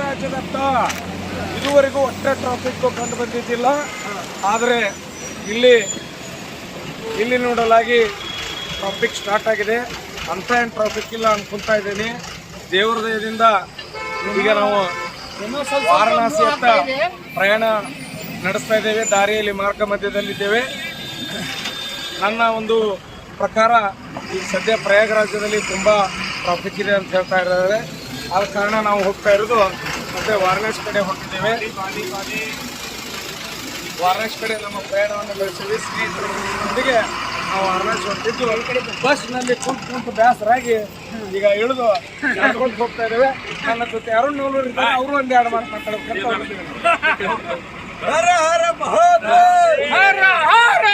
ರಾಜ್ಯದತ್ತ ಇದುವರೆಗೂ ಒಟ್ಟೆ ಟ್ರಾಫಿಕ್ ಕಂಡು ಬಂದಿದ್ದಿಲ್ಲ. ಆದರೆ ಇಲ್ಲಿ ಇಲ್ಲಿ ನೋಡಲಾಗಿ ಟ್ರಾಫಿಕ್ ಸ್ಟಾರ್ಟ್ ಆಗಿದೆ. ಏನು ಟ್ರಾಫಿಕ್ ಇಲ್ಲ ಅನ್ಕೊಂತಾ ಇದ್ದೀನಿ. ದೇವ್ರ ದಯದಿಂದ ಈಗ ನಾವು ವಾರಣಾಸಿ ಅಂತ ಪ್ರಯಾಣ ನಡೆಸ್ತಾ ಇದ್ದೇವೆ. ದಾರಿಯಲ್ಲಿ ಮಾರ್ಗ ಮಧ್ಯದಲ್ಲಿದ್ದೇವೆ. ನನ್ನ ಒಂದು ಪ್ರಕಾರ ಈಗ ಸದ್ಯ ಪ್ರಯಾಗರಾಜ್ಯದಲ್ಲಿ ತುಂಬ ಟ್ರಾಫಿಕ್ ಇದೆ ಅಂತ ಹೇಳ್ತಾ ಇದ್ದಾರೆ. ಆದ ಕಾರಣ ನಾವು ಹೋಗ್ತಾ ಇರೋದು ಮತ್ತೆ ವಾರಣಾಸಿ ಕಡೆ ಹೊರಟಿದ್ದೇವೆ ವಾರಣಾಸಿ ಕಡೆ ನಮ್ಮ ಪ್ರಯಾಣವನ್ನು ಬೆಳೆಸಿದ್ವಿ. ಸ್ನೇಹಿತರೊಂದಿಗೆ ನಾವು ಹೊರಟಿದ್ದು ಬಸ್ನಲ್ಲಿ ಕುಂತು ಕುಂತು ಬೇಸರಾಗಿ ಈಗ ಇಳಿದು ನಡ್ಕೊಂಡು ಹೋಗ್ತಾ ಇದ್ದೇವೆ. ನನ್ನ ಜೊತೆ ಅರುಣ್ ನೂಲೂರು ಇದ್ದಾರೆ. ಅವರು ಒಂದು ಎರಡು ಮಾತು ಮಾತಾಡೋದಕ್ಕೆ ಹರ ಹರ ಹರ ಹರ!